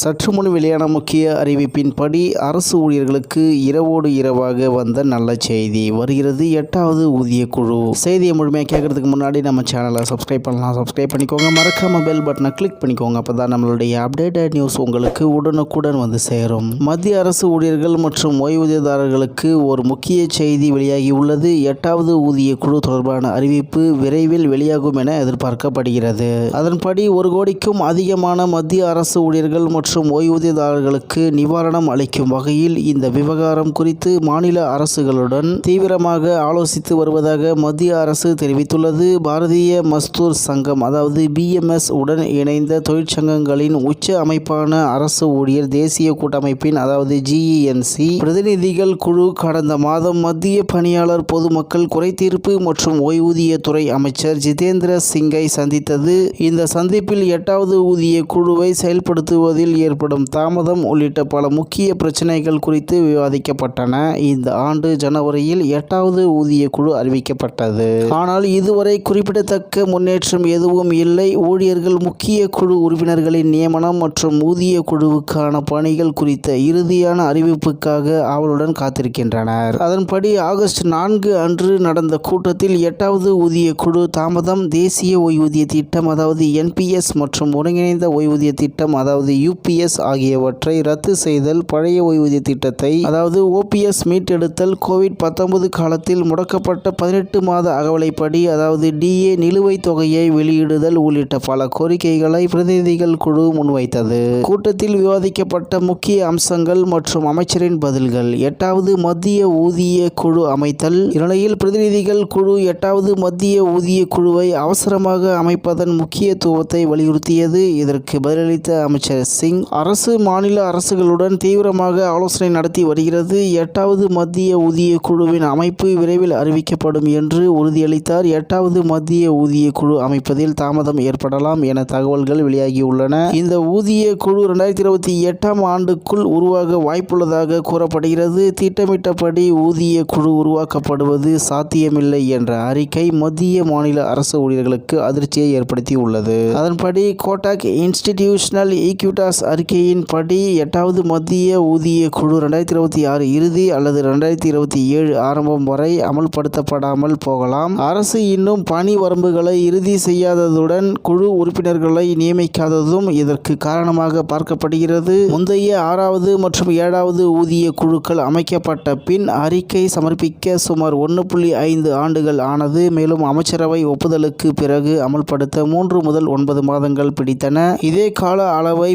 சற்று முன் வெளியான முக்கிய அறிவிப்பின்படி அரசு ஊழியர்களுக்கு இரவோடு இரவாக வந்த நல்ல செய்தி வருகிறது. எட்டாவது ஊதிய குழு செய்தியை முழுமையாக கேட்கறதுக்கு முன்னாடி நம்ம சேனலை சப்ஸ்கிரைப் பண்ணலாம். சப்ஸ்கிரைப் பண்ணிக்கோங்க. மறக்காம பெல் பட்டனை கிளிக் பண்ணிக்கோங்க. அப்போ தான் நம்மளுடைய அப்டேட்டட் நியூஸ் உங்களுக்கு உடனுக்குடன் வந்து சேரும். மத்திய அரசு ஊழியர்கள் மற்றும் ஓய்வூதியதாரர்களுக்கு ஒரு முக்கிய செய்தி வெளியாகி உள்ளது. எட்டாவது ஊதிய குழு தொடர்பான அறிவிப்பு விரைவில் வெளியாகும் என எதிர்பார்க்கப்படுகிறது. அதன்படி ஒரு கோடிக்கும் அதிகமான மத்திய அரசு ஊழியர்கள் மற்றும் மற்றும் ஓய்வூதியதாரர்களுக்கு நிவாரணம் அளிக்கும் வகையில் இந்த விவகாரம் குறித்து மாநில அரசுகளுடன் தீவிரமாக ஆலோசித்து வருவதாக மத்திய அரசு தெரிவித்துள்ளது. பாரதிய மஸ்தூர் சங்கம் அதாவது பிஎம்எஸ் உடன் இணைந்த தொழிற்சங்கங்களின் உச்ச அமைப்பான அரசு ஊழியர் தேசிய கூட்டமைப்பின் அதாவது ஜிஇஎன்சி பிரதிநிதிகள் குழு கடந்த மாதம் மத்திய பணியாளர் பொதுமக்கள் குறைதீர்ப்பு மற்றும் ஓய்வூதியத்துறை அமைச்சர் ஜிதேந்திர சிங்கை சந்தித்தது. இந்த சந்திப்பில் எட்டாவது ஊதிய குழுவை செயல்படுத்துவதில் ஏற்படும் தாமதம் உள்ளிட்ட பல முக்கிய பிரச்சினைகள் குறித்து விவாதிக்கப்பட்டன. இந்த ஆண்டு ஜனவரியில் எட்டாவது ஊதிய குழு அறிவிக்கப்பட்டது. ஆனால் இதுவரை குறிப்பிடத்தக்க முன்னேற்றம் எதுவும் இல்லை. ஊழியர்கள் முக்கிய குழு உறுப்பினர்களின் நியமனம் மற்றும் ஊதிய குழுவுக்கான பணிகள் குறித்த இறுதியான அறிவிப்புக்காக ஆவலுடன் காத்திருக்கின்றனர். அதன்படி ஆகஸ்ட் நான்கு அன்று நடந்த கூட்டத்தில் எட்டாவது ஊதிய குழு தாமதம் தேசிய ஓய்வூதிய திட்டம் அதாவது என்பிஎஸ் மற்றும் ஒருங்கிணைந்த ஓய்வூதிய திட்டம் அதாவது ஓபிஎஸ் ஆகியவற்றை ரத்து செய்தல் பழைய ஓய்வூதிய திட்டத்தை அதாவது ஓபிஎஸ் மீட்டெடுத்தல் கோவிட் பத்தொன்பது காலத்தில் முடக்கப்பட்ட பதினெட்டு மாத அகவலைப்படி அதாவது டிஏ நிலுவைத் தொகையை வெளியிடுதல் உள்ளிட்ட பல கோரிக்கைகளை பிரதிநிதிகள் குழு முன்வைத்தது. கூட்டத்தில் விவாதிக்கப்பட்ட முக்கிய அம்சங்கள் மற்றும் அமைச்சரின் பதில்கள். எட்டாவது மத்திய ஊதிய குழு அமைத்தல். இந்நிலையில் பிரதிநிதிகள் குழு எட்டாவது மத்திய ஊதிய குழுவை அவசரமாக அமைப்பதன் முக்கியத்துவத்தை வலியுறுத்தியது. இதற்கு பதிலளித்த அமைச்சர் சிங் அரசு மாநில அரசுகளுடன் தீவிரமாக ஆலோசனை நடத்தி வருகிறது. எட்டாவது மத்திய ஊதிய குழுவின் அமைப்பு விரைவில் அறிவிக்கப்படும் என்று உறுதியளித்தார். எட்டாவது மத்திய ஊதிய குழு அமைப்பதில் தாமதம் ஏற்படலாம் என தகவல்கள் வெளியாகியுள்ளன. இந்த ஊதிய குழு இரண்டாயிரத்தி இருபத்தி எட்டாம் ஆண்டுக்குள் உருவாக வாய்ப்புள்ளதாக கூறப்படுகிறது. திட்டமிட்டபடி ஊதிய குழு உருவாக்கப்படுவது சாத்தியமில்லை என்ற அறிக்கை மத்திய மாநில அரசு ஊழியர்களுக்கு அதிர்ச்சியை ஏற்படுத்தியுள்ளது. அதன்படி கோட்டாக் இன்ஸ்டிடியூஷனல் ஈக்யூட்டாஸ் அறிக்கையின்படி எட்டாவது மத்திய ஊதிய குழு ரெண்டாயிரத்தி இருபத்தி ஆறு இறுதி அல்லது ரெண்டாயிரத்தி இருபத்தி ஏழு ஆரம்பம் வரை அமல்படுத்தப்படாமல் போகலாம். அரசு இன்னும் பணி வரம்புகளை இறுதி செய்யாததுடன் குழு உறுப்பினர்களை நியமிக்காததும் இதற்கு காரணமாக பார்க்கப்படுகிறது. முந்தைய ஆறாவது மற்றும் ஏழாவது ஊதிய குழுக்கள் அமைக்கப்பட்ட பின் அறிக்கை சமர்ப்பிக்க சுமார் ஒன்று புள்ளி ஐந்து ஆண்டுகள் ஆனது மேலும் அமைச்சரவை ஒப்புதலுக்கு பிறகு அமல்படுத்த மூன்று முதல் ஒன்பது மாதங்கள் பிடித்தன. இதே கால அளவை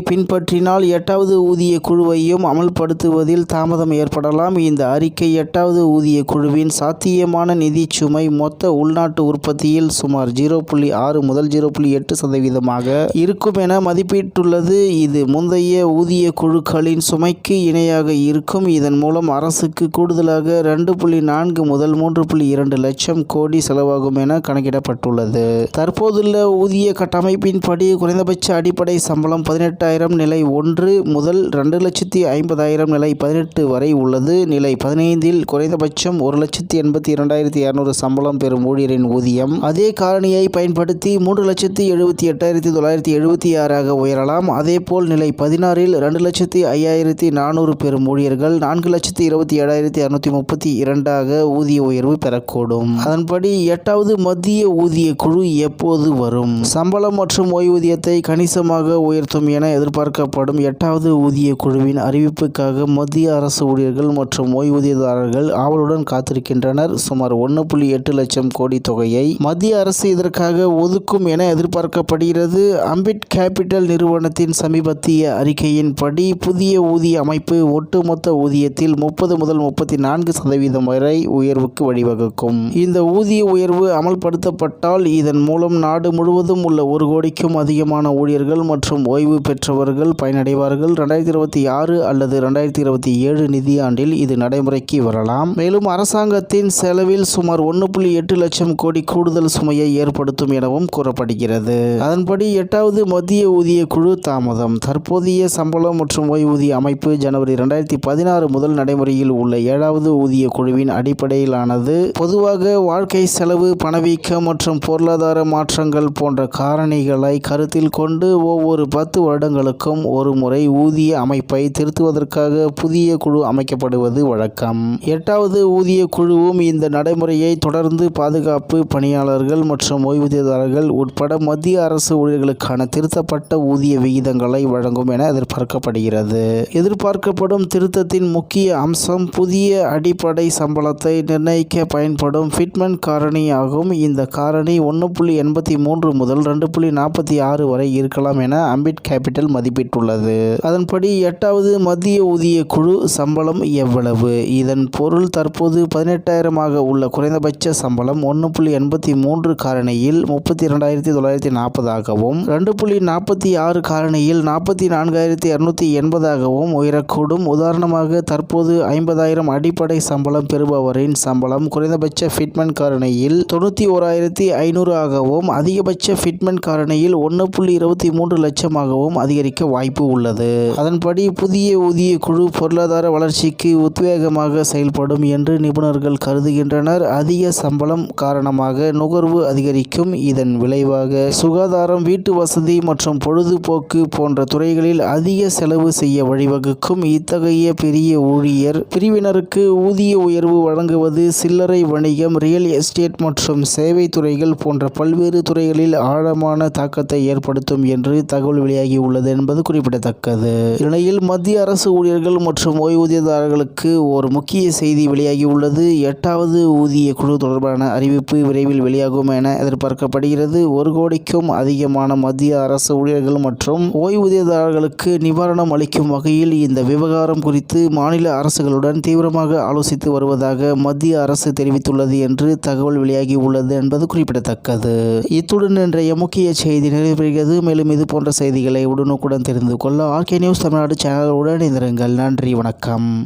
பின்பற்றினால் எட்டாவது ஊதிய குழுவையும் அமல்படுத்துவதில் தாமதம் ஏற்படலாம். இந்த அறிக்கை எட்டாவது ஊதிய குழுவின் சாத்தியமான நிதிச் சுமை மொத்த உள்நாட்டு உற்பத்தியில் சுமார் ஜீரோ புள்ளி ஆறு முதல் ஜீரோ புள்ளி எட்டு சதவீதமாக இருக்கும் என மதிப்பிட்டுள்ளது. இது முந்தைய ஊதிய குழுக்களின் சுமைக்கு இணையாக இருக்கும். இதன் மூலம் அரசுக்கு கூடுதலாக ரெண்டு புள்ளி நான்கு முதல் மூன்று புள்ளி இரண்டு லட்சம் கோடி செலவாகும் என கணக்கிடப்பட்டுள்ளது. தற்போதுள்ள ஊதிய கட்டமைப்பின்படி குறைந்தபட்ச அடிப்படை சம்பளம் பதினெட்டாயிரம் நிலை ஒன்று முதல் ரெண்டு லட்சத்தி ஐம்பதாயிரம் நிலை பதினெட்டு வரை உள்ளது. நிலை பதினைந்தில் குறைந்தபட்சம் ஒரு லட்சத்தி எண்பத்தி இரண்டாயிரத்தி இரநூறு சம்பளம் பெறும் ஊழியரின் ஊதியம். அதே காரணியை பயன்படுத்தி மூன்று லட்சத்தி எழுபத்தி எட்டாயிரத்தி தொள்ளாயிரத்தி எழுபத்தி ஆறாக உயரலாம். அதேபோல் நிலை பதினாறில் ரெண்டு லட்சத்தி ஐயாயிரத்தி நானூறு பெறும் ஊழியர்கள் நான்கு லட்சத்தி இருபத்தி ஏழாயிரத்தி அறுநூத்தி முப்பத்தி இரண்டாக ஊதிய உயர்வு பெறக்கூடும். அதன்படி எட்டாவது மத்திய ஊதிய குழு எப்போது வரும்? சம்பளம் மற்றும் ஓய்வூதியத்தை கணிசமாக உயர்த்தும் என உருவாக்கப்படும் எட்டாவது ஊதிய குழுவின் அறிவிப்புக்காக மத்திய அரசு ஊழியர்கள் மற்றும் ஓய்வூதியதாரர்கள் ஆவலுடன் காத்திருக்கின்றனர். சுமார் ஒன்று புள்ளி எட்டு லட்சம் கோடி தொகையை மத்திய அரசு இதற்காக ஒதுக்கும் என எதிர்பார்க்கப்படுகிறது. அம்பிட் கேபிட்டல் நிறுவனத்தின் சமீபத்திய அறிக்கையின்படி புதிய ஊதிய அமைப்பு ஒட்டுமொத்த ஊதியத்தில் முப்பது முதல் முப்பத்தி நான்கு சதவீதம் வரை உயர்வுக்கு வழிவகுக்கும். இந்த ஊதிய உயர்வு அமல்படுத்தப்பட்டால் இதன் மூலம் நாடு முழுவதும் உள்ள ஒரு கோடிக்கும் அதிகமான ஊழியர்கள் மற்றும் ஓய்வு பெற்றவர்கள் பயனடைவார்கள். ரெண்டாயிரத்தி இருபத்தி ஆறு அல்லது ரெண்டாயிரத்தி இருபத்தி ஏழு நிதியாண்டில் இது நடைமுறைக்கு வரலாம். மேலும் அரசாங்கத்தின் செலவில் சுமார் ஒன்று புள்ளி எட்டு லட்சம் கோடி கூடுதல் சுமையை ஏற்படுத்தும் எனவும் கூறப்படுகிறது. அதன்படி எட்டாவது மத்திய ஊதிய குழு தாமதம். தற்போதைய சம்பளம் மற்றும் ஓய்வூதிய அமைப்பு ஜனவரி ரெண்டாயிரத்தி பதினாறு முதல் நடைமுறையில் உள்ள ஏழாவது ஊதிய குழுவின் அடிப்படையிலானது. பொதுவாக வாழ்க்கை செலவு பணவீக்கம் மற்றும் பொருளாதார மாற்றங்கள் போன்ற காரணிகளை கருத்தில் கொண்டு ஒவ்வொரு பத்து வருடங்களுக்கும் மாதம் ஒரு முறை ஊதிய அமைப்பை திருத்துவதற்காக புதிய குழு அமைக்கப்படுவது வழக்கம். எட்டாவது ஊதிய குழுவும் இந்த நடைமுறையை தொடர்ந்து பாதுகாப்பு பணியாளர்கள் மற்றும் ஓய்வூதியதாரர்கள் உட்பட மத்திய அரசு ஊழியர்களுக்கான திருத்தப்பட்ட ஊதிய விகிதங்களை வழங்கும் என எதிர்பார்க்கப்படுகிறது. எதிர்பார்க்கப்படும் திருத்தத்தின் முக்கிய அம்சம் புதிய அடிப்படை சம்பளத்தை நிர்ணயிக்க பயன்படும் ஃபிட்மென்ட் காரணி ஆகும் இந்த காரணி ஒன்று புள்ளி எண்பத்தி மூன்று முதல் ரெண்டு புள்ளி நாற்பத்தி ஆறு வரை இருக்கலாம் என அம்பிட் கேபிட்டல் மதிப்பிட்டுள்ளது அதன்படி எட்டாவது மத்திய ஊதிய குழு சம்பளம் எவ்வளவு? இதன் பொருள் தற்போது பதினெட்டாயிரமாக உள்ள குறைந்தபட்ச சம்பளம் ஒன்று புள்ளி எண்பத்தி மூன்று காரணியில் முப்பத்தி இரண்டாயிரத்தி தொள்ளாயிரத்தி நாற்பதாகவும் ரெண்டு புள்ளி நாற்பத்தி ஆறு காரணியில் நாற்பத்தி நான்காயிரத்தி இரநூத்தி எண்பதாகவும் உயரக்கூடும். உதாரணமாக தற்போது ஐம்பதாயிரம் அடிப்படை சம்பளம் பெறுபவரின் சம்பளம் குறைந்தபட்ச ஃபிட்மென்ட் காரணியில் தொண்ணூற்றி ஓராயிரத்தி ஐநூறு ஆகவும் அதிகபட்ச ஃபிட்மென்ட் காரணியில் ஒன்று புள்ளி இருபத்தி மூன்று லட்சமாகவும் அதிகரிக்க வாய்ப்பு உள்ளது. அதன்படி புதிய ஊதிய குழு பொருளாதார வளர்ச்சிக்கு உத்வேகமாக செயல்படும் என்று நிபுணர்கள் கருதுகின்றனர். அதிக சம்பளம் காரணமாக நுகர்வு அதிகரிக்கும் இதன் விளைவாக சுகாதாரம் வீட்டு வசதி மற்றும் பொழுதுபோக்கு போன்ற துறைகளில் அதிக செலவு செய்ய வழிவகுக்கும் இத்தகைய பெரிய ஊழியர் பிரிவினருக்கு ஊதிய உயர்வு வழங்குவது சில்லறை வணிகம் ரியல் எஸ்டேட் மற்றும் சேவை துறைகள் போன்ற பல்வேறு துறைகளில் ஆழமான தாக்கத்தை ஏற்படுத்தும் என்று தகவல் வெளியாகியுள்ளது என்பது குறிப்பிடத்தக்கது. இந்நிலையில் மத்திய அரசு ஊழியர்கள் மற்றும் ஓய்வூதியதாரர்களுக்கு ஒரு முக்கிய செய்தி வெளியாகியுள்ளது. எட்டாவது ஊதிய குழு தொடர்பான அறிவிப்பு விரைவில் வெளியாகும் என எதிர்பார்க்கப்படுகிறது. ஒரு கோடிக்கும் அதிகமான மத்திய அரசு ஊழியர்கள் மற்றும் ஓய்வூதியதாரர்களுக்கு நிவாரணம் அளிக்கும் வகையில் இந்த விவகாரம் குறித்து மாநில அரசுகளுடன் தீவிரமாக ஆலோசித்து வருவதாக மத்திய அரசு தெரிவித்துள்ளது என்று தகவல் வெளியாகியுள்ளது என்பது குறிப்பிடத்தக்கது. இத்துடன் இன்றைய முக்கிய செய்தி நிறைவேறுகிறது மேலும் இது போன்ற செய்திகளை உடனுக்குடன் தெரிந்து கொள்ள ஆர்கே நியூஸ் தமிழ்நாடு சேனலுடன் இணைந்திருங்கள். நன்றி வணக்கம்.